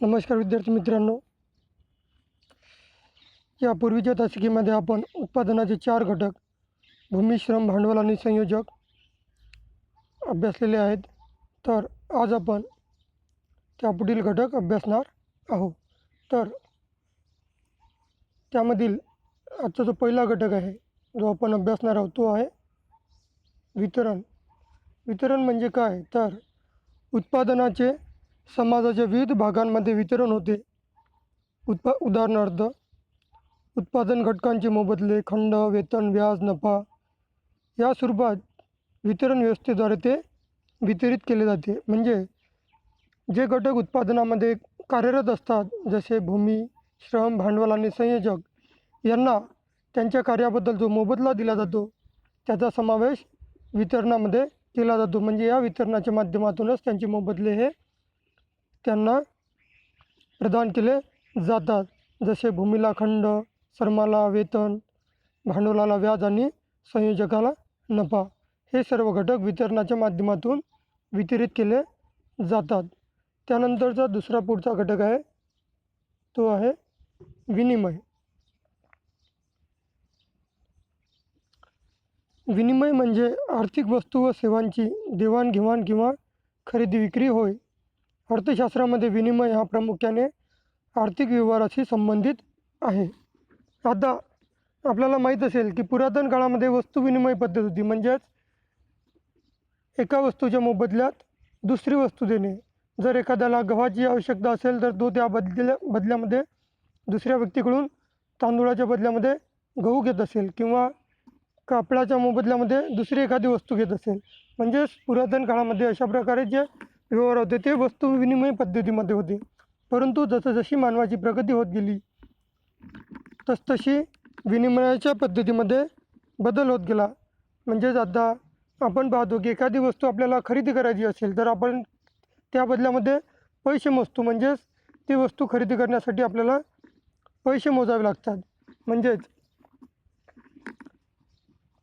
नमस्कार विद्यार्थी मित्रांनो. या पूर्वीच्या तासिकेमध्ये आपण उत्पादनाचे चार घटक भूमी श्रम भांडवल आणि संयोजक अभ्यासलेले आहेत. तर आज आपण त्यापुढील घटक अभ्यासणार आहोत. तर त्यामधील आजचा जो पहिला घटक आहे जो आपण अभ्यासणार आहोत तो आहे वितरण. वितरण म्हणजे काय? तर उत्पादनाचे समाजाच्या विविध भागांमध्ये वितरण होते. उत्पा उदाहरणार्थ उत्पादन घटकांचे मोबदले खंड वेतन व्याज नफा या स्वरूपात वितरण व्यवस्थेद्वारे ते वितरित केले जाते. म्हणजे जे घटक उत्पादनामध्ये कार्यरत असतात जसे भूमी श्रम भांडवल आणि संयोजक यांना त्यांच्या कार्याबद्दल जो मोबदला दिला जातो त्याचा समावेश वितरणामध्ये केला जातो. म्हणजे या वितरणाच्या माध्यमातूनच त्यांचे मोबदले हे त्यांना प्रदान केले जातात. जसे भूमीला खंड श्रमाला वेतन भांडवलाला व्याज आणि संयोजकाला नफा हे सर्व घटक वितरणाच्या माध्यमातून वितरित केले जातात. त्यानंतरचा दुसरा पुढचा घटक आहे तो आहे विनिमय. विनिमय म्हणजे आर्थिक वस्तू व सेवांची देवाणघेवाण किंवा खरेदी विक्री होय. अर्थशास्त्रामध्ये विनिमय हा प्रामुख्याने आर्थिक व्यवहाराशी संबंधित आहे. आता आपल्याला माहीत असेल की पुरातन काळामध्ये वस्तू विनिमय पद्धत होती. म्हणजेच एका वस्तूच्या मोबदल्यात दुसरी वस्तू देणे. जर एखाद्याला गव्हाची आवश्यकता असेल तर तो त्या बदल्या बदल्यामध्ये दुसऱ्या व्यक्तीकडून तांदूळाच्या बदल्यामध्ये गहू घेत असेल किंवा कापडाच्या मोबदल्यामध्ये दुसरी एखादी वस्तू घेत असेल. म्हणजेच पुरातन काळामध्ये अशा प्रकारे जे व्यवहार होते ते वस्तू विनिमय पद्धतीमध्ये होते. परंतु जसजशी मानवाची प्रगती होत गेली तसतशी विनिमयाच्या पद्धतीमध्ये बदल होत गेला. म्हणजेच आता आपण पाहतो की एखादी वस्तू आपल्याला खरेदी करायची असेल तर आपण त्या बदल्यामध्ये पैसे मोजतो. म्हणजेच ती वस्तू खरेदी करण्यासाठी आपल्याला पैसे मोजावे लागतात. म्हणजेच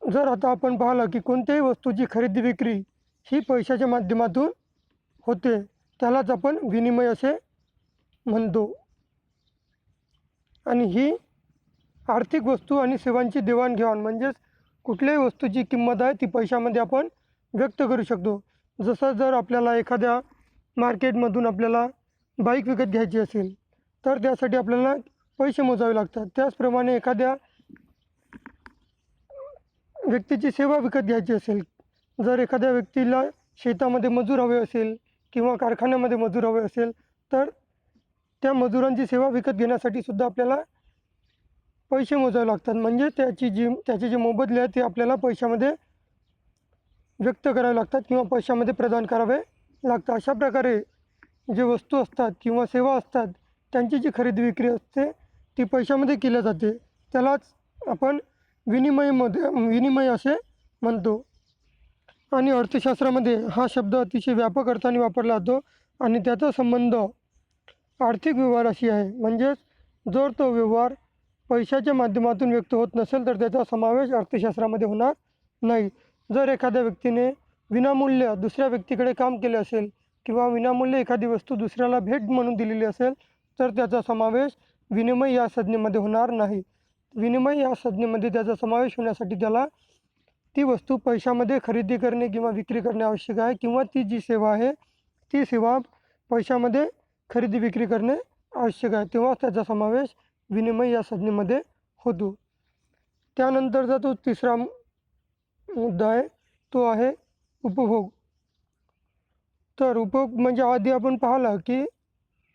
जर आता आपण पाहिलं की कोणत्याही वस्तूची खरेदी विक्री ही पैशाच्या माध्यमातून होते. त्यालाच आपण विनिमय असे म्हणतो. आणि ही आर्थिक वस्तू आणि सेवांची देवाणघेवाण म्हणजेच कुठल्याही वस्तूची किंमत आहे ती पैशामध्ये आपण व्यक्त करू शकतो. जसं जर आपल्याला एखाद्या मार्केटमधून आपल्याला बाईक विकत घ्यायची असेल तर त्यासाठी आपल्याला पैसे मोजावे लागतात. त्याचप्रमाणे एखाद्या व्यक्तीची सेवा विकत घ्यायची असेल जर एखाद्या व्यक्तीला शेतामध्ये मजूर हवे असेल किंवा कारखान्यामध्ये मजूर हवे असेल तर त्या मजुरांची सेवा विकत घेण्यासाठी सुद्धा आपल्याला पैसे मोजावे लागतात. म्हणजे त्याची जी त्याचे जे मोबदले आहेत ते आपल्याला पैशामध्ये व्यक्त करावे लागतात किंवा पैशामध्ये प्रदान करावे लागतात. अशा प्रकारे जे वस्तू असतात किंवा सेवा असतात त्यांची जी खरेदी विक्री असते ती पैशामध्ये केल्या जाते. त्यालाच आपण विनिमयमध्ये विनिमय असे म्हणतो. आणि अर्थशास्त्रामध्ये हा शब्द अतिशय व्यापक अर्थाने वापरला जातो आणि त्याचा संबंध आर्थिक व्यवहाराशी आहे. म्हणजेच जर तो व्यवहार पैशाच्या माध्यमातून व्यक्त होत नसेल तर त्याचा समावेश अर्थशास्त्रामध्ये होणार नाही. जर एखाद्या व्यक्तीने विनामूल्य दुसऱ्या व्यक्तीकडे काम केले असेल किंवा विनामूल्य एखादी वस्तू दुसऱ्याला भेट म्हणून दिलेली असेल तर त्याचा समावेश विनिमय या संज्ञेमध्ये होणार नाही. विनिमय या संज्ञेमध्ये त्याचा समावेश होण्यासाठी त्याला ती वस्तू पैशामध्ये खरेदी करणे किंवा विक्री करणे आवश्यक आहे किंवा ती जी सेवा आहे ती सेवा पैशामध्ये खरेदी विक्री करणे आवश्यक आहे. तेव्हाच त्याचा समावेश विनिमय या संज्ञेमध्ये होतो. त्यानंतरचा तो तिसरा मुद्दा आहे तो आहे उपभोग. तर उपभोग म्हणजे आधी आपण पाहिलं की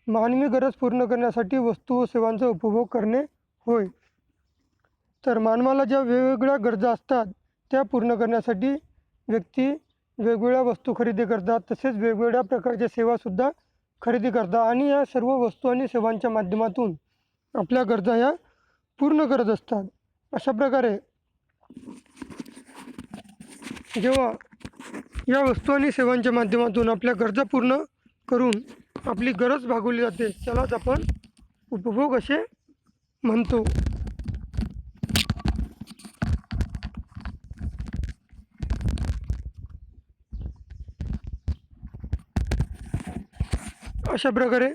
मानवी गरज पूर्ण करण्यासाठी वस्तू व सेवांचा उपभोग करणे होय. तर मानवाला ज्या वेगवेगळ्या गरजा असतात त्या पूर्ण करण्यासाठी व्यक्ती वेगवेगळ्या वस्तू खरेदी करतात. तसेच वेगवेगळ्या प्रकारच्या सेवासुद्धा खरेदी करतात. आणि या सर्व वस्तू आणि सेवांच्या माध्यमातून आपल्या गरजा या पूर्ण करत असतात. अशा प्रकारे जेव्हा या वस्तू आणि सेवांच्या माध्यमातून आपल्या गरजा पूर्ण करून आपली गरज भागवली जाते त्यालाच आपण उपभोग असे म्हणतो. अशा प्रकारे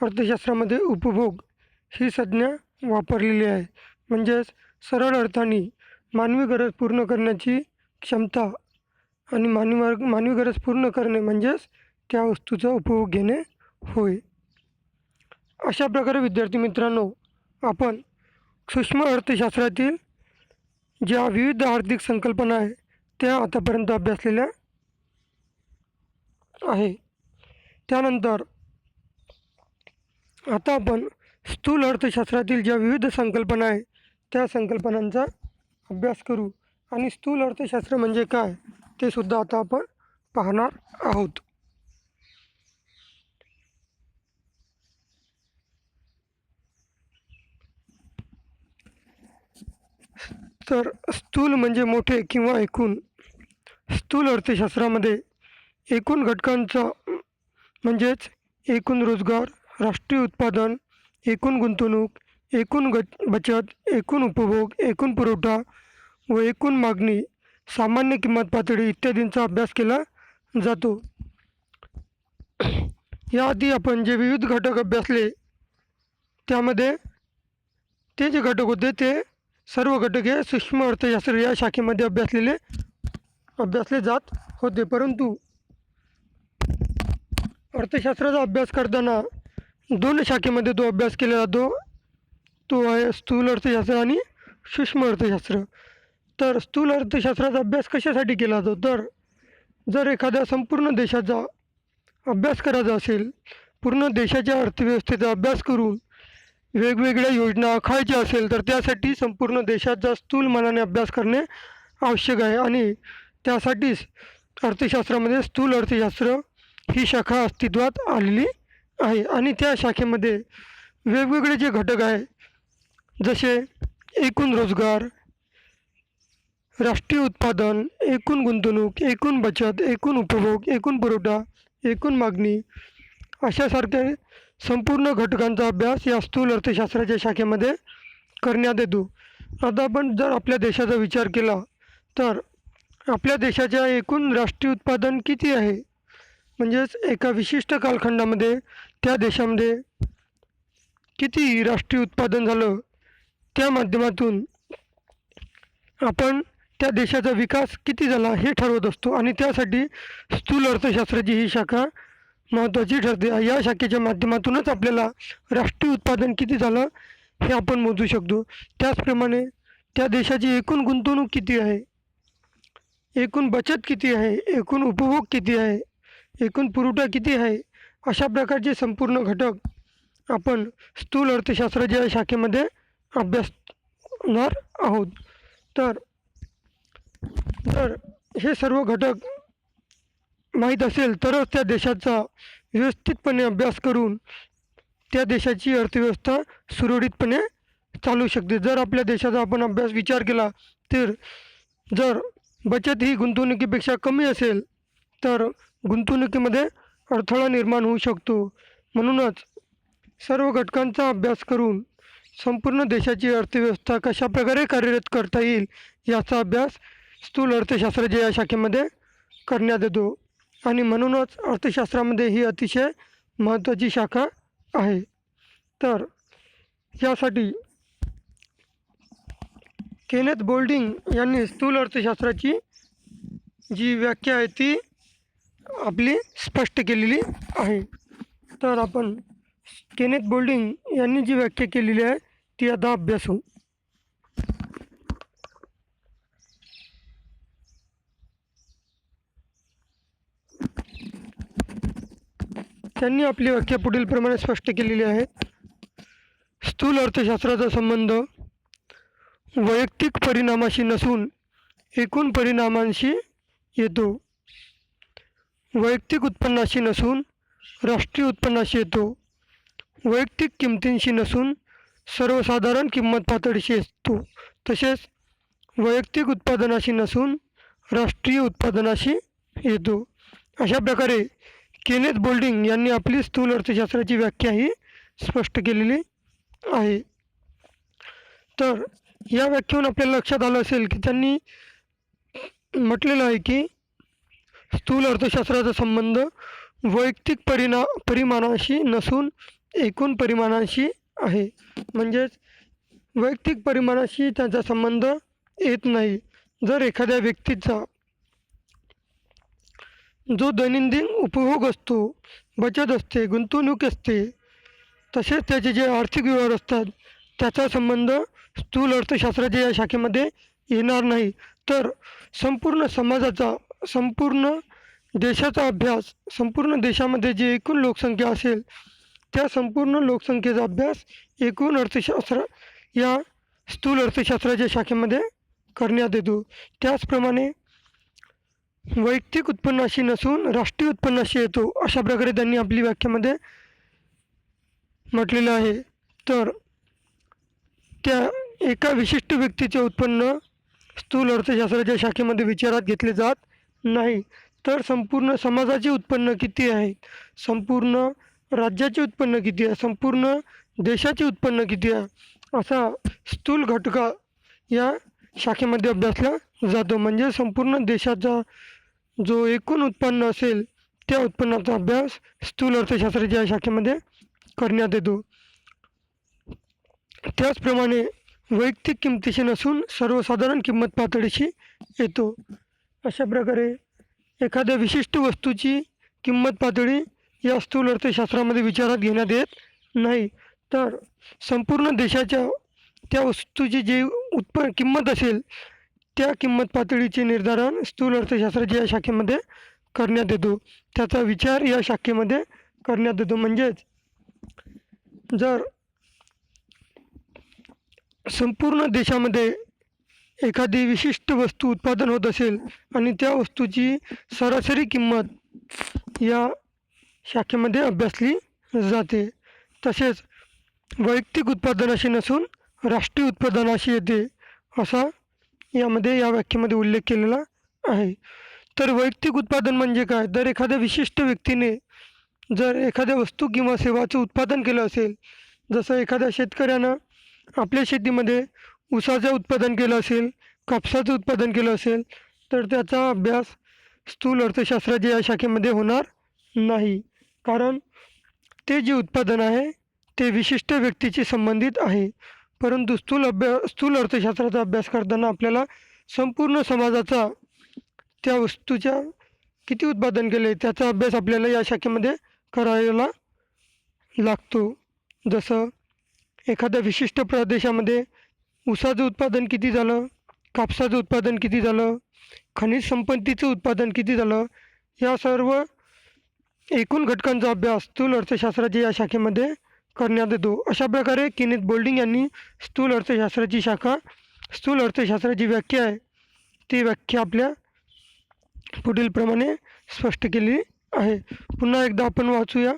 अर्थशास्त्रामध्ये उपभोग ही संज्ञा वापरलेली आहे. म्हणजेच सरळ अर्थाने मानवी गरज पूर्ण करण्याची क्षमता आणि मानवी मार्ग मानवी गरज पूर्ण करणे म्हणजेच त्या वस्तूचा उपभोग घेणे होय. अशा प्रकारे विद्यार्थी मित्रांनो आपण सूक्ष्म अर्थशास्त्रातील ज्या विविध आर्थिक संकल्पना आहे त्या आतापर्यंत अभ्यासलेल्या आहे. त्यानंतर आता आपण स्थूल अर्थशास्त्रातील ज्या विविध संकल्पना आहे त्या संकल्पनांचा अभ्यास करू. आणि स्थूल अर्थशास्त्र म्हणजे काय ते सुद्धा आता आपण पाहणार आहोत. तर स्थूल म्हणजे मोठे किंवा एकूण. स्थूल अर्थशास्त्रामध्ये एकूण घटकांचा म्हणजेच एकूण रोजगार राष्ट्रीय उत्पादन एकूण गुंतवणूक एकूण ग बचत एकूण उपभोग एकूण पुरवठा व एकूण मागणी सामान्य किंमत पातळी इत्यादींचा अभ्यास केला जातो. याआधी आपण जे विविध घटक अभ्यासले त्यामध्ये ते जे घटक होते ते सर्व घटक हे सूक्ष्म अर्थशास्त्र या शाखेमध्ये अभ्यासलेले अभ्यासले जात होते. परंतु अर्थशास्त्राचा अभ्यास करताना दोन शाखेमध्ये तो अभ्यास केला जातो तो आहे स्थूल अर्थशास्त्र आणि सूक्ष्म अर्थशास्त्र. तर स्थूल अर्थशास्त्राचा अभ्यास कशासाठी केला जातो? तर जर एखाद्या संपूर्ण देशाचा अभ्यास करायचा असेल पूर्ण देशाच्या अर्थव्यवस्थेचा अभ्यास करून वेगवेगळ्या योजना आखायच्या असेल तर त्यासाठी संपूर्ण देशाचा स्थूल मनाने अभ्यास करणे आवश्यक आहे. आणि त्यासाठीच अर्थशास्त्रामध्ये स्थूल अर्थशास्त्र ही शाखा अस्तित्वात आलेली आहे. आणि त्या शाखेमध्ये वेगवेगळे जे घटक आहे जसे एकूण रोजगार राष्ट्रीय उत्पादन एकूण गुंतवणूक एकूण बचत एकूण उपभोग एकूण पुरवठा एकूण मागणी अशासारख्या संपूर्ण घटकांचा अभ्यास या स्थूल अर्थशास्त्राच्या शाखेमध्ये करण्यात येतो. आता आपण जर आपल्या देशाचा विचार केला तर आपल्या देशाच्या एकूण राष्ट्रीय उत्पादन किती आहे? म्हणजेच एका विशिष्ट कालखंडामध्ये त्या देशामध्ये किती राष्ट्रीय उत्पादन झालं त्या माध्यमातून आपण त्या देशाचा विकास किती झाला हे ठरवत असतो. आणि त्यासाठी स्थूल अर्थशास्त्राची ही शाखा महत्त्वाची ठरते. या शाखेच्या माध्यमातूनच आपल्याला राष्ट्रीय उत्पादन किती झालं हे आपण मोजू शकतो. त्याचप्रमाणे त्या देशाची एकूण गुंतवणूक किती आहे? एकूण बचत किती आहे? एकूण उपभोग किती आहे? एकूण पुरवठा किती आहे? अशा प्रकारचे संपूर्ण घटक आपण स्थूल अर्थशास्त्राच्या शाखेमध्ये अभ्यासणार आहोत. तर जर हे सर्व घटक माहीत असेल तरच त्या देशाचा व्यवस्थितपणे अभ्यास करून त्या देशाची अर्थव्यवस्था सुरळीतपणे चालू शकते. जर आपल्या देशाचा आपण अभ्यास विचार केला तर जर बचत ही गुंतवणुकीपेक्षा कमी असेल तर गुंतवणुकीमध्ये अडथळा निर्माण होऊ शकतो. म्हणूनच सर्व घटकांचा अभ्यास करून संपूर्ण देशाची अर्थव्यवस्था कशाप्रकारे कार्यरत करता येईल याचा अभ्यास स्थूल अर्थशास्त्राच्या या शाखेमध्ये करण्यात येतो. आणि म्हणूनच अर्थशास्त्रामध्ये ही अतिशय महत्त्वाची शाखा आहे. तर यासाठी केनेथ बोल्डिंग यांनी स्थूल अर्थशास्त्राची जी व्याख्या आहे ती आपली स्पष्ट केलेली आहे. तर आपण केनेथ बोल्डिंग यांनी जी व्याख्या केलेली आहे ती आता अभ्यासू त्यांनी आपली व्याख्या पुढीलप्रमाणे स्पष्ट केलेली आहे. स्थूल अर्थशास्त्राचा संबंध वैयक्तिक परिणामाशी नसून एकूण परिणामांशी येतो. वैयक्तिक उत्पन्नाशी नसून राष्ट्रीय उत्पन्नाशी येतो. वैयक्तिक किमतींशी नसून सर्वसाधारण किंमत पातळीशी असतो. तसेच वैयक्तिक उत्पादनाशी नसून राष्ट्रीय उत्पादनाशी येतो. अशा प्रकारे केनेथ बोल्डिंग यांनी आपली स्थूल अर्थशास्त्राची व्याख्या ही स्पष्ट केलेली आहे. तर या व्याख्येहून आपल्याला लक्षात आलं असेल की त्यांनी म्हटलेलं आहे की स्थूल अर्थशास्त्राचा संबंध वैयक्तिक परिणा परिमाणाशी नसून एकूण परिमाणाशी आहे. म्हणजेच वैयक्तिक परिमाणाशी त्याचा संबंध येत नाही. जर एखाद्या व्यक्तीचा जो दैनंदिन उपभोग असतो बचत असते गुंतवणूक असते तसेच त्याचे जे आर्थिक व्यवहार असतात त्याचा संबंध स्थूल अर्थशास्त्राच्या या शाखेमध्ये येणार नाही. तर संपूर्ण समाजाचा संपूर्ण देशाचा अभ्यास संपूर्ण देशामध्ये जी एकूण लोकसंख्या असेल त्या संपूर्ण लोकसंख्येचा अभ्यास एकूण अर्थशास्त्र या स्थूल अर्थशास्त्राच्या शाखेमध्ये करण्यात येतो. त्याचप्रमाणे वैयक्तिक उत्पन्नाशी नसून राष्ट्रीय उत्पन्नाशी येतो अशा प्रकारे त्यांनी आपली व्याख्यामध्ये म्हटलेलं आहे. तर त्या एका विशिष्ट व्यक्तीचे उत्पन्न स्थूल अर्थशास्त्राच्या शाखेमध्ये विचारात घेतले जात नाही. तर संपूर्ण समाजाचे उत्पन्न किती आहे संपूर्ण राज्याचे उत्पन्न किती आहे? संपूर्ण देशाचे उत्पन्न किती आहे? असा स्थूल घटका या शाखेमध्ये अभ्यासला जातो. म्हणजे संपूर्ण देशाचा जो एकूण उत्पन्न असेल त्या उत्पन्नाचा अभ्यास स्थूल अर्थशास्त्राच्या शाखेमध्ये करण्यात येतो. त्याचप्रमाणे वैयक्तिक किमतीशी नसून सर्वसाधारण किंमत पातळीशी येतो. अशा प्रकारे एखाद्या विशिष्ट वस्तूची किंमत पातळी या स्थूल अर्थशास्त्रामध्ये विचारात घेण्यात येत नाही. तर संपूर्ण देशाच्या त्या वस्तूची जी उत्प किंमत असेल त्या किंमत पातळीचे निर्धारण स्थूल अर्थशास्त्राच्या या शाखेमध्ये करण्यात येतो. त्याचा विचार या शाखेमध्ये करण्यात येतो. म्हणजेच जर संपूर्ण देशामध्ये एखादी विशिष्ट वस्तू उत्पादन होत असेल आणि त्या वस्तूची सरासरी किंमत या शाखेमध्ये अभ्यासली जाते. तसेच वैयक्तिक उत्पादनाशी नसून राष्ट्रीय उत्पादनाशी येते असा यामध्ये या व्याख्येमध्ये उल्लेख केलेला आहे. तर वैयक्तिक उत्पादन म्हणजे काय? तर एखाद्या विशिष्ट व्यक्तीने जर एखाद्या वस्तू किंवा सेवाचं उत्पादन केलं असेल जसं एखाद्या शेतकऱ्यानं आपल्या शेतीमध्ये ऊसाचं उत्पादन केलं असेल कापसाचं उत्पादन केलं असेल तर त्याचा अभ्यास स्थूल अर्थशास्त्राच्या या शाखेमध्ये होणार नाही. कारण ते जे उत्पादन आहे ते विशिष्ट व्यक्तीशी संबंधित आहे. परंतु स्थूल अभ्या स्थूल अर्थशास्त्राचा अभ्यास करताना आपल्याला संपूर्ण समाजाचा त्या वस्तूच्या किती उत्पादन केले त्याचा अभ्यास आपल्याला या शाखेमध्ये करायला लागतो. जसं एखाद्या विशिष्ट प्रदेशामध्ये ऊसाचं उत्पादन किती झालं? कापसाचं उत्पादन किती झालं? खनिज संपत्तीचं उत्पादन किती झालं? या सर्व एकूण घटकांचा अभ्यास स्थूल अर्थशास्त्राच्या या शाखेमध्ये करण्यात येतो. अशा प्रकारे किनेत बोल्डिंग यांनी स्थूल अर्थशास्त्राची शाखा स्थूल अर्थशास्त्राची व्याख्या आहे ती व्याख्या आपल्या पुढीलप्रमाणे स्पष्ट केली आहे. पुन्हा एकदा आपण वाचूया.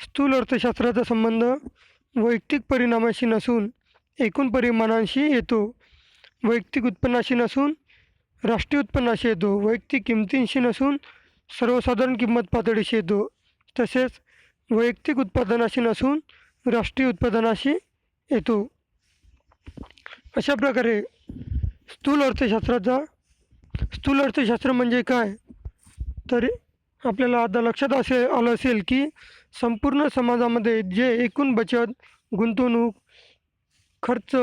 स्थूल अर्थशास्त्राचा संबंध वैयक्तिक परिणामाशी नसून एकूण परिमाणांशी येतो. वैयक्तिक उत्पन्नाशी नसून राष्ट्रीय उत्पन्नाशी येतो. वैयक्तिक किमतींशी नसून सर्वसाधारण किंमत पातळीशी येतो. तसेच वैयक्तिक उत्पादनाशी नसून राष्ट्रीय उत्पादनाशी येतो. अशा प्रकारे स्थूल अर्थशास्त्राचा स्थूल अर्थशास्त्र म्हणजे काय? तर आपल्याला आता लक्षात असे आलं असेल की संपूर्ण समाजामध्ये जे एकूण बचत गुंतवणूक खर्च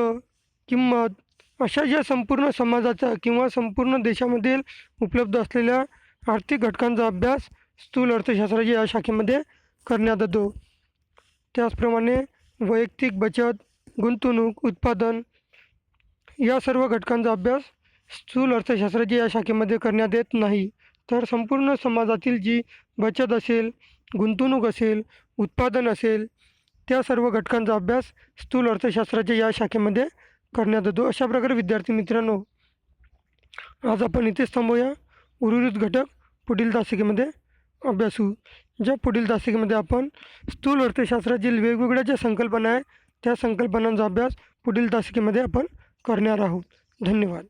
किंमत अशा ज्या संपूर्ण समाजाचा किंवा संपूर्ण देशामधील उपलब्ध असलेल्या आर्थिक घटकांचा अभ्यास स्थूल अर्थशास्त्राच्या या शाखेमध्ये करण्यात येतो. त्याचप्रमाणे वैयक्तिक बचत गुंतवणूक उत्पादन या सर्व घटकांचा अभ्यास स्थूल अर्थशास्त्राच्या या शाखेमध्ये करण्यात येत नाही. तर संपूर्ण समाजातील जी बचत असेल गुंतवणूक असेल उत्पादन असेल त्या सर्व घटकांचा अभ्यास स्थूल अर्थशास्त्राच्या या शाखेमध्ये करण्यात येतो. अशा प्रकारे विद्यार्थी मित्रांनो आज आपण इथेच थांबूया. उर्वरित घटक पुढील तासिकेमध्ये अभ्यासू. ज्या पुढील तासिकेमध्ये आपण स्थूल अर्थशास्त्रातील वेगवेगळ्या ज्या संकल्पना आहे त्या संकल्पनांचा अभ्यास पुढील तासिकेमध्ये आपण करणार आहोत. धन्यवाद.